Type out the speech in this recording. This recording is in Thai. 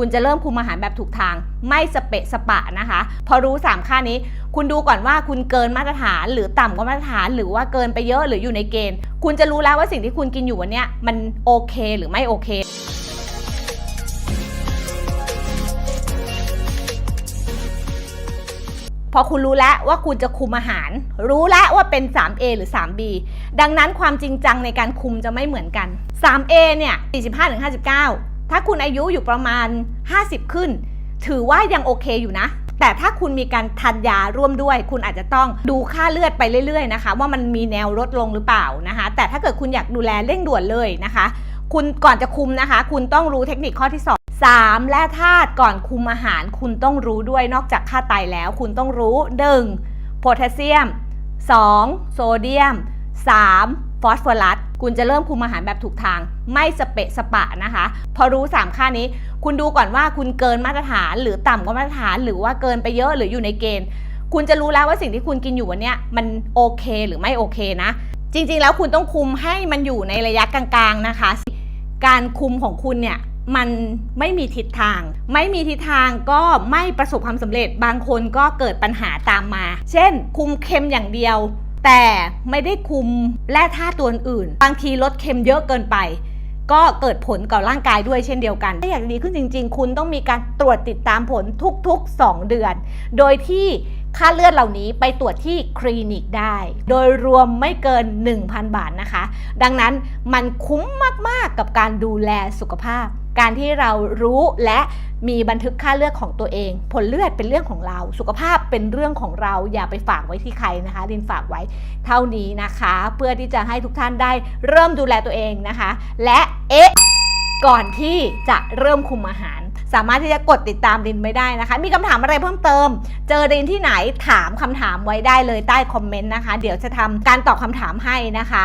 คุณจะเริ่มคุมอาหารแบบถูกทาง ไม่สเปะสปะนะคะ พอรู้ 3 ค่านี้ คุณดูก่อนว่าคุณเกินมาตรฐาน หรือต่ำกว่ามาตรฐาน หรือว่าเกินไปเยอะหรืออยู่ในเกณฑ์ คุณจะรู้แล้วว่าสิ่งที่คุณกินอยู่วันนี้มันโอเคหรือไม่โอเคพอคุณรู้แล้วว่าคุณจะคุมอาหาร รู้แล้วว่าเป็น 3A หรือ 3B ดังนั้นความจริงจังในการคุมจะไม่เหมือนกัน 3A เนี่ย 45-59 ถ้าคุณอายุอยู่ประมาณ 50 ขึ้น ถือว่ายังโอเคอยู่นะ แต่ถ้าคุณมีการทานยาร่วมด้วย คุณอาจจะต้องดูค่าเลือดไปเรื่อยๆนะคะ ว่ามันมีแนวลดลงหรือเปล่านะคะ แต่ถ้าเกิดคุณอยากดูแลเร่งด่วนเลยนะคะ คุณก่อนจะคุมนะคะ คุณต้องรู้เทคนิคข้อที่ 2 3 และธาตุก่อนคุมอาหาร คุณต้องรู้ด้วยนอกจากค่าไตแล้ว คุณต้องรู้ 1. โพแทสเซียม 2. โซเดียม 3. ฟอสฟอรัส คุณจะเริ่มคุมอาหารแบบถูกทาง ไม่สเปะสปะนะคะ พอรู้ 3 ค่านี้ คุณดูก่อนว่าคุณเกินมาตรฐาน หรือต่ำกว่ามาตรฐาน หรือว่าเกินไปเยอะหรืออยู่ในเกณฑ์ คุณจะรู้แล้วว่าสิ่งที่คุณกินอยู่วันนี้มันโอเคหรือไม่โอเคนะ จริงๆ แล้วคุณต้องคุมให้มันอยู่ในระยะกลางๆนะคะ การคุมของคุณเนี่ยมันไม่มีทิศทาง ไม่มีทิศทางก็ไม่ประสบความสำเร็จ บางคนก็เกิดปัญหาตามมา เช่น คุมเค็มอย่างเดียว แต่ไม่ได้คุมแร่ธาตุตัวอื่น บางทีลดเค็มเยอะเกินไป ก็เกิดผลกับร่างกายด้วยเช่นเดียวกัน ถ้าอยากดีขึ้นจริง ๆ คุณต้องมีการตรวจติดตามผลทุกๆ 2 เดือน โดยที่ค่าเลือดเหล่านี้ไปตรวจที่คลินิกได้ โดยรวมไม่เกิน 1,000 บาทนะคะ ดังนั้นมันคุ้มมากๆกับการดูแลสุขภาพ การที่เรารู้และมีบันทึกค่าเลือดของตัวเอง ผลเลือดเป็นเรื่องของเรา สุขภาพเป็นเรื่องของเรา อย่าไปฝากไว้ที่ใครนะคะ ดินฝากไว้เท่านี้นะคะ เพื่อที่จะให้ทุกท่านได้เริ่มดูแลตัวเองนะคะ และเอ๊ะก่อนที่จะเริ่มคุมอาหาร สามารถที่จะกดติดตามดินไว้ได้นะคะ มีคำถามอะไรเพิ่มเติม เจอดินที่ไหนถามคำถามไว้ได้เลยใต้คอมเมนต์นะคะ เดี๋ยวจะทำการตอบคำถามให้นะคะ